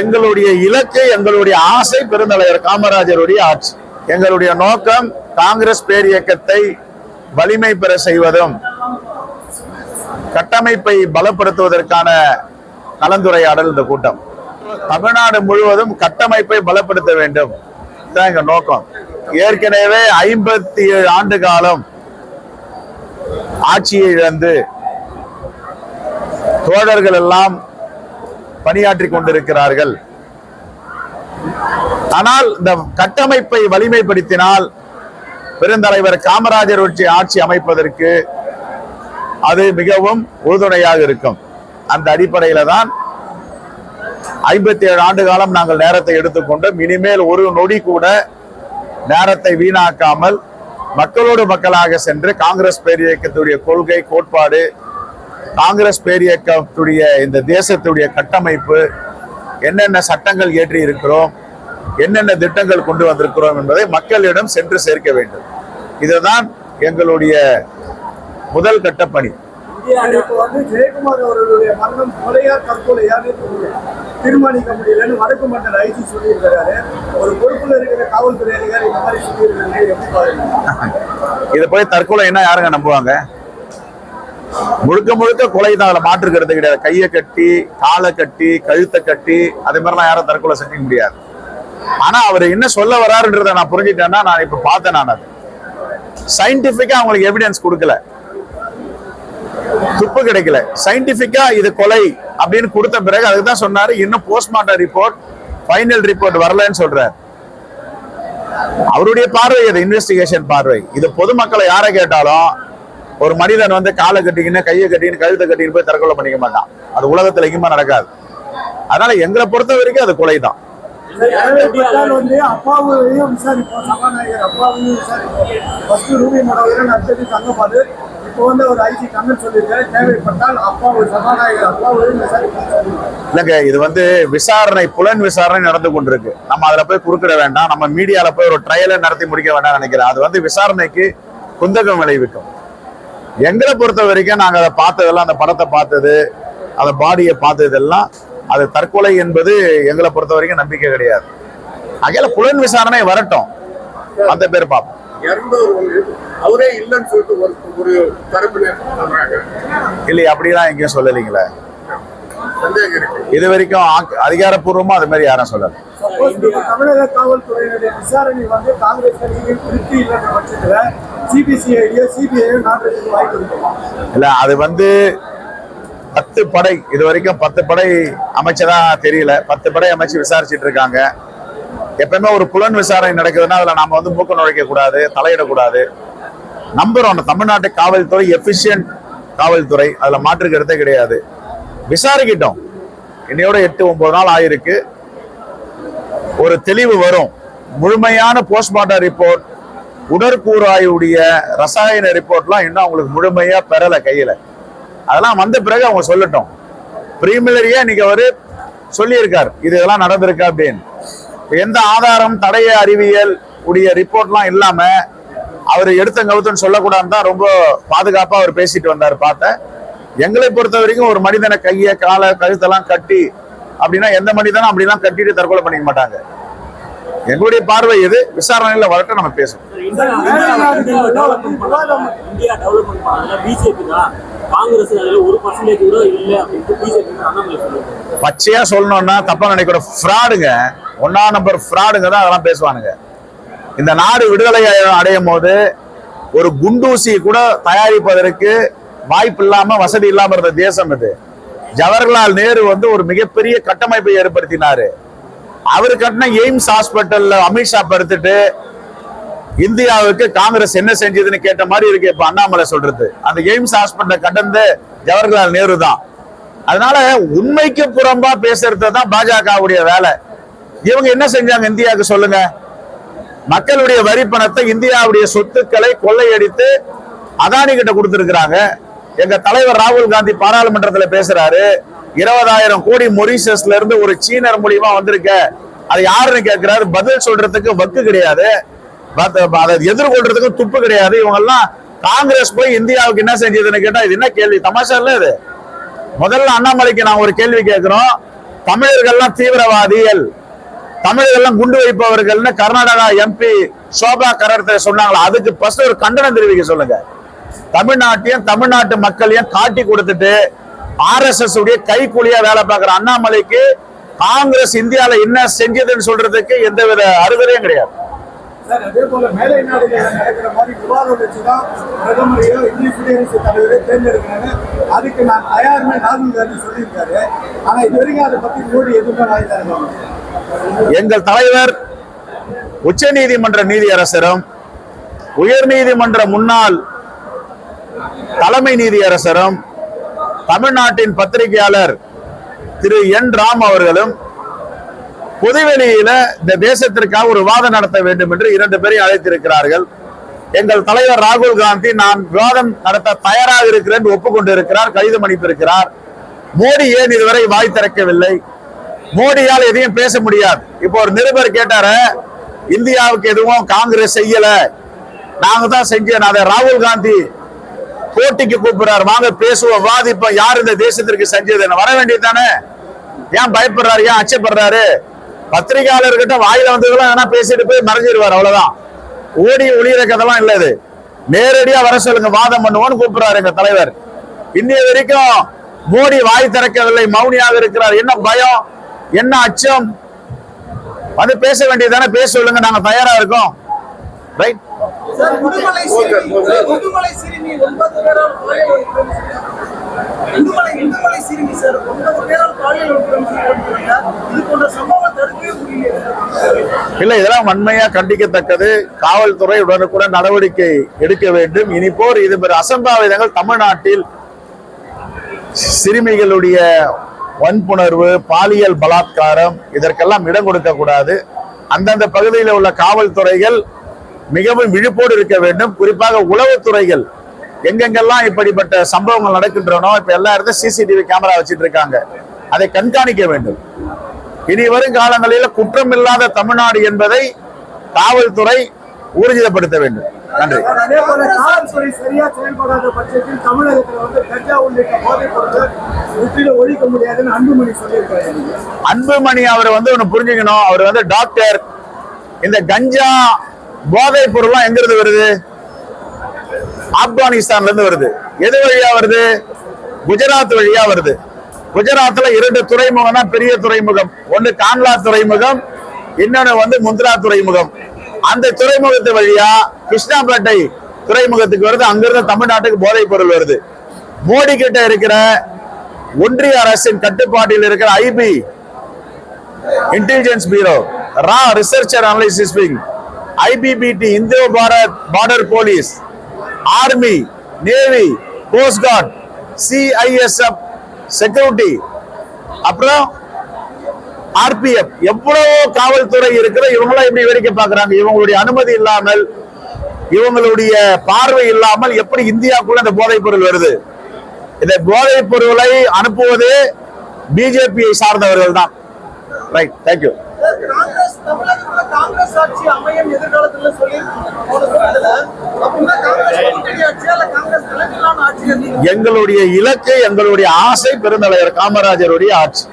எங்களுடைய இலக்கு எங்களுடைய ஆசை பெருந்தலைவர் காமராஜருடைய ஆட்சி. எங்களுடைய நோக்கம் காங்கிரஸ் பேர் இயக்கத்தை வலிமை பெற செய்வதும் கட்டமைப்பை பலப்படுத்துவதற்கான கலந்துரையாடல் இந்த கூட்டம். தமிழ்நாடு முழுவதும் கட்டமைப்பை பலப்படுத்த வேண்டும். இதுதான் எங்க நோக்கம். ஏற்கனவே ஐம்பத்தி ஏழு ஆண்டு காலம் ஆட்சியை இழந்து தோழர்கள் எல்லாம் பணியாற்றி கொண்டிருக்கிறார்கள். ஆனால் இந்த கட்டமைப்பை வலிமைப்படுத்தினால் பெருந்தலைவர் காமராஜர் ஆட்சி அமைப்பதற்கு அது மிகவும் உறுதுணையாக இருக்கும். அந்த அடிப்படையில தான் ஐம்பத்தி ஏழு ஆண்டு காலம் நாங்கள் நேரத்தை எடுத்துக்கொண்டோம் இனிமேல் ஒரு நொடி கூட நேரத்தை வீணாக்காமல் மக்களோடு மக்களாக சென்று காங்கிரஸ் பேரியக்கத்துடைய கொள்கை கோட்பாடு காங்கிரஸ் பேரியக்கத்துடைய இந்த தேசத்துடைய கட்டமைப்பு என்னென்ன சட்டங்கள் ஏற்றி இருக்கிறோம் என்னென்ன திட்டங்கள் கொண்டு வந்திருக்கிறோம் என்பதை மக்களிடம் சென்று சேர்க்க வேண்டும். இதுதான் எங்களுடைய முதல் கட்ட பணி. ஜெயக்குமார் அவர்களுடைய மரணம் கொலையா தற்கொலையான்னு தீர்மானிக்க முடியலன்னு வடக்கு மண்டல ஐசி சொல்லியிருக்கிறாரு. ஒரு பொறுப்புல இருக்கிற காவல்துறை அதிகாரி இந்த மாதிரி சொல்லியிருக்காங்க எப்படி பாருங்க இதை போய் தற்கொலை என்ன யாருங்க நம்புவாங்க? முழுக்க முழுக்க கொலை தான். அதில் மாற்றுக்கிறது கிடையாது. கையை கட்டி காலை கட்டி கழுத்தை கட்டி அதே மாதிரிலாம் யாரும் தற்கொலை செஞ்சுக்க முடியாது. ஆனா அவர் என்ன சொல்ல வராருன்றதை நான் புரிஞ்சுட்டேன்னா நான் இப்ப பார்த்தேன் நான் அது. சயின்டிபிக்கா அவங்களுக்கு எவிடன்ஸ் கொடுக்கல. துப்பு கிடைக்கல. சயின்டிபிக்கா இது கொலை அப்படின்னு கொடுத்த பிறகு அதுக்கு தான் சொன்னாரு இன்னும் போஸ்ட்மார்ட்டம் ரிப்போர்ட் ஃபைனல் ரிப்போர்ட் வரலன்னு சொல்றாரு. அவருடைய பார்வை அது இன்வெஸ்டிகேஷன் பார்வை. இது பொதுமக்களை யாரை கேட்டாலும் ஒரு மனிதன் வந்து காலை கட்டிக்கின்னு கையை கட்டிக்கின்னு கழுத்தை கட்டின்னு போய் தற்கொலை பண்ணிக்க மாட்டான். அது உலகத்துல எங்கேயுமே நடக்காது. அதனால எங்களை பொறுத்த வரைக்கும் அது கொலை தான் இல்லைங்க இது வந்து விசாரணை புலன் விசாரணை நடந்து கொண்டிருக்கு. நம்ம அதுல போய் குறுக்கிட வேண்டாம். நம்ம மீடியால போய் ஒரு ட்ரையலை நடத்தி முடிக்க வேண்டாம் நினைக்கிறேன். அது வந்து விசாரணைக்கு குந்தகம் விளைவிக்கும். எங்களை பொறுத்த வரைக்கும் நாங்க அதை பார்த்ததெல்லாம் அந்த படத்தை பார்த்தது அந்த பாடியை பார்த்ததெல்லாம் அது தற்கொலை என்பது எங்களை பொறுத்த வரைக்கும் நம்பிக்கை கிடையாது. அகையில புலன் விசாரணை வரட்டும். அந்த பேர் பார்ப்போம். அவரே இல்லைன்னு சொல்லிட்டு ஒரு ஒரு தரப்பினர் சொல்றாங்க. இல்லையா அப்படிலாம் எங்கேயும் சொல்லலைங்களே. இது வரைக்கும் ஆக்- அதிகாரப்பூர்வமா அது மாதிரி யாரும் சொல்லலை. தமிழக காவல்துறையினுடைய விசாரணை வந்து காங்கிரஸ் கட்சியில் திருப்தி இல்லைன்ற பட்சத்தில் சிபிசிஐடியோ சிபிஐயோ நாட்டுக்கு வாய்ப்பு அது வந்து பத்து படை இது வரைக்கும் பத்து படை அமைச்சதா தெரியல. பத்து படை அமைச்சு விசாரிச்சிட்டு இருக்காங்க. எப்பயுமே ஒரு புலன் விசாரணை நடக்குதுன்னா அதில் நாம் வந்து மூக்க நுழைக்க கூடாது தலையிடக்கூடாது. நம்புறோம் ஒன் தமிழ்நாட்டு காவல்துறை எஃபிஷியன்ட் காவல்துறை அதில் மாற்று கருத்தே கிடையாது. விசாரிக்கிட்டோம். இன்னையோட எட்டு ஒன்பது நாள் ஆயிருக்கு. ஒரு தெளிவு வரும். முழுமையான போஸ்ட்மார்ட்டம் ரிப்போர்ட் உடற்கூறாயுடைய ரசாயன ரிப்போர்ட்லாம் இன்னும் அவங்களுக்கு முழுமையாக பெறலை கையில. அதெல்லாம் வந்த பிறகு அவங்க சொல்லட்டும். ப்ரீமிலரியாக இன்னைக்கு அவர் சொல்லியிருக்கார். இது இதெல்லாம் நடந்திருக்கு அப்படின்னு. எந்த ஆதாரம் தடைய அறிவியல் உடைய ரிப்போர்ட்லாம் இல்லாமல் அவர் எடுத்த கவுத்துன்னு சொல்லக்கூடாதுன்னு தான் ரொம்ப பாதுகாப்பாக அவர் பேசிட்டு வந்தார் பார்த்தேன் எங்களை பொறுத்த வரைக்கும் ஒரு மனிதனை கையை காலை கழுத்தெல்லாம் கட்டி அப்படின்னா எந்த மனிதனும் அப்படிலாம் கட்டிட்டு தற்கொலை பண்ணிக்க மாட்டாங்க. எங்களுடைய பார்வை எது? விசாரணையில வரட்டும் நம்ம பேசுவோம். பச்சையா சொல்லணும்னா தப்பா நினைக்கிற ஃப்ராடுங்க ஒன்னா நம்பர் ஃப்ராடுங்க தான் அதெல்லாம் பேசுவானுங்க. இந்த நாடு விடுதலை அடையும் போது ஒரு குண்டூசி கூட தயாரிப்பதற்கு வாய்ப்பு இல்லாம வசதி இல்லாம இருந்த தேசம் இது. ஜவஹர்லால் நேரு வந்து ஒரு மிகப்பெரிய கட்டமைப்பை ஏற்படுத்தினாரு. அவர் கட்டின எய்ம்ஸ் ஹாஸ்பிட்டல்ல அமித்ஷா படுத்துட்டு இந்தியாவுக்கு காங்கிரஸ் என்ன செஞ்சதுன்னு கேட்ட மாதிரி இருக்கு இப்ப அண்ணாமலை சொல்றது. அந்த எய்ம்ஸ் ஹாஸ்பிட்டல் கடந்து ஜவஹர்லால் நேரு தான். அதனால உண்மைக்கு புறம்பா பேசுறது தான் பாஜகவுடைய வேலை. இவங்க என்ன செஞ்சாங்க இந்தியாவுக்கு சொல்லுங்க? மக்களுடைய வரி பணத்தை இந்தியாவுடைய சொத்துக்களை கொள்ளையடித்து அதானி கிட்ட கொடுத்திருக்கிறாங்க. எங்க தலைவர் ராகுல் காந்தி பாராளுமன்றத்துல பேசுறாரு. இருபதாயிரம் கோடி மொரிஷியஸ்ல இருந்து ஒரு சீனர் மூலியமா வந்திருக்க. அது யாருன்னு கேட்கிறாரு பதில் சொல்றதுக்கு வக்கு கிடையாது. அதை எதிர்கொள்றதுக்கு துப்பு கிடையாது. இவங்க எல்லாம் காங்கிரஸ் போய் இந்தியாவுக்கு என்ன செஞ்சதுன்னு கேட்டா இது என்ன கேள்வி? தமாஷா இல்ல இது. முதல்ல அண்ணாமலைக்கு நான் ஒரு கேள்வி கேட்கிறோம் தமிழர்கள்லாம் தீவிரவாதிகள். தமிழர்கள்லாம் குண்டு வைப்பவர்கள்னு கர்நாடகா எம்பி சோபா கரத்தை சொன்னாங்களா? அதுக்கு ஃபர்ஸ்ட் ஒரு கண்டனம் தெரிவிக்க சொல்லுங்க. தமிழ்நாட்டையும் தமிழ்நாட்டு மக்களையும் காட்டி கொடுத்துட்டு ஆர்எஸ்எஸ் உடைய கைக்கூலியா வேலை பார்க்கிற அண்ணாமலைக்கு காங்கிரஸ் இந்தியால என்ன செஞ்சதுன்னு சொல்றதுக்கு எந்தவித அருகதையும் கிடையாது. சார் அதே போல மேலை நாடுகளில் நடக்கிற மாதிரி விவாதம் வச்சுதான் பிரதமரையோ இந்திய குடியரசு தலைவரை தேர்ந்தெடுக்கிறாங்க அதுக்கு நான் ராகுல் காந்தி சொல்லியிருக்காரு. ஆனா இது வரைக்கும் அதை பத்தி மோடி எதுவுமே வாய்ந்தாங்க எங்கள் தலைவர் உச்ச நீதிமன்ற நீதியரசரும் உயர் நீதிமன்ற முன்னாள் தலைமை நீதியரசரும் தமிழ்நாட்டின் பத்திரிகையாளர் திரு என் ராம் அவர்களும் பொதுவெளியில இந்த தேசத்திற்காக ஒரு விவாதம் நடத்த வேண்டும் என்று இரண்டு பேரையும் அழைத்திருக்கிறார்கள். எங்கள் தலைவர் ராகுல் காந்தி நான் விவாதம் நடத்த தயாராக இருக்கிறேன் என்று ஒப்புக்கொண்டிருக்கிறார் கடிதம் அனுப்பியிருக்கிறார். மோடி ஏன் இதுவரை வாய் திறக்கவில்லை? மோடியால் எதையும் பேச முடியாது. இப்போ ஒரு நிருபர் கேட்டாரு இந்தியாவுக்கு எதுவும் காங்கிரஸ் செய்யல. நாங்க தான் செஞ்சேன் அதை ராகுல் காந்தி போட்டிக்கு கூப்பிடுறாரு. வாங்க பேசுவோம் வாதிப்போம். யார் இந்த தேசத்திற்கு செஞ்சது வர வேண்டியது தானே? ஏன் பயப்படுறாரு? ஏன் அச்சப்படுறாரு? பத்திரிகையாளர்கிட்ட வாயில வந்ததெல்லாம் வேணா பேசிட்டு போய் மறைஞ்சிருவார் அவ்வளவுதான். ஓடி ஒளியிற கதெல்லாம் இல்ல இது. நேரடியா வர சொல்லுங்க வாதம் பண்ணுவோம்னு கூப்பிடுறாரு எங்க தலைவர். இன்னைய வரைக்கும் மோடி வாய் திறக்கவில்லை மௌனியாக இருக்கிறார். என்ன பயம்? என்ன அச்சம்? வந்து பேச வேண்டியதானே பேச சொல்லுங்க நாங்க தயாரா இருக்கோம். ரைட் முதுமலை சிறுமி முதுமலை சிறுமி ஒன்பது பேரால் பாலியல் வன்கொடுமை இந்துமலை இந்துமலை சிறுமி சார் ஒன்பது பேரால் பாலியல் வன்கொடுமை செய்யப்பட்டிருக்காங்க இது போன்ற சம்பவம் தடுக்கவே முடியல இல்ல இதெல்லாம் வன்மையா கண்டிக்கத்தக்கது. காவல்துறை உடனுக்குடன் நடவடிக்கை எடுக்க வேண்டும். இனி போர் இது அசம்பாவிதங்கள் தமிழ்நாட்டில் சிறுமிகளுடைய வன்புணர்வு பாலியல் பலாத்காரம் இதற்கெல்லாம் இடம் கொடுக்க கூடாது அந்தந்த பகுதியில் உள்ள காவல்துறைகள் மிகவும் விழிப்போடு இருக்க வேண்டும். குறிப்பாக உளவுத்துறைகள் எங்கெங்கெல்லாம் இப்படிப்பட்ட சம்பவங்கள் நடக்கின்றனோ இப்ப எல்லா இடத்தையும் சிசிடிவி கேமரா வச்சிட்டு இருக்காங்க அதை கண்காணிக்க வேண்டும். இனி வரும் காலங்களில் குற்றம் இல்லாத தமிழ்நாடு என்பதை காவல்துறை ஊர்ஜிதப்படுத்த வேண்டும். நன்றி. அன்புமணி அவர் வந்து ஒண்ணு புரிஞ்சுக்கணும். அவர் வந்து டாக்டர். இந்த கஞ்சா போதை பொருள்லாம் எங்க இருந்து வருது? ஆப்கானிஸ்தான்ல இருந்து வருது. எது வழியா வருது? குஜராத் வழியா வருது. குஜராத்ல இரண்டு துறைமுகம் தான் பெரிய துறைமுகம். ஒன்னு கான்லா துறைமுகம் இன்னொன்னு வந்து முந்த்ரா துறைமுகம். அந்த துறைமுகத்து வழியா கிருஷ்ணாபேட்டை துறைமுகத்துக்கு வருது. அங்கிருந்து தமிழ்நாட்டுக்கு போதைப் பொருள் வருது. மோடி கிட்ட இருக்கிற ஒன்றிய அரசின் கட்டுப்பாட்டில் இருக்கிற ஐபி இன்டெலிஜென்ஸ் பியூரோ ரா ரிசர்ச்சர் அனலிசிஸ் விங் ஐபிபிடி இந்திய Bharat border police army navy coastguard CISF security அப்புறம் ஆர்பிஎஃப் எவ்வளோ காவல்துறை இருக்கிற இவங்களாம் எப்படி வேடிக்கை பார்க்குறாங்க? இவங்களுடைய அனுமதி இல்லாமல் இவங்களுடைய பார்வை இல்லாமல் எப்படி இந்தியாவுக்குள்ள இந்த போதைப் பொருள் வருது? இந்த போதைப் பொருளை அனுப்புவது பிஜேபியை சார்ந்தவர்கள் தான். ரைட் தேங்க்யூ காங்கிரஸ் தமிழகத்துல காங்கிரஸ் ஆட்சி அமையும் எதிர்காலத்துல நீங்க எங்களுடைய இலக்கு எங்களுடைய ஆசை பெருந்தலைவர் காமராஜருடைய ஆட்சி.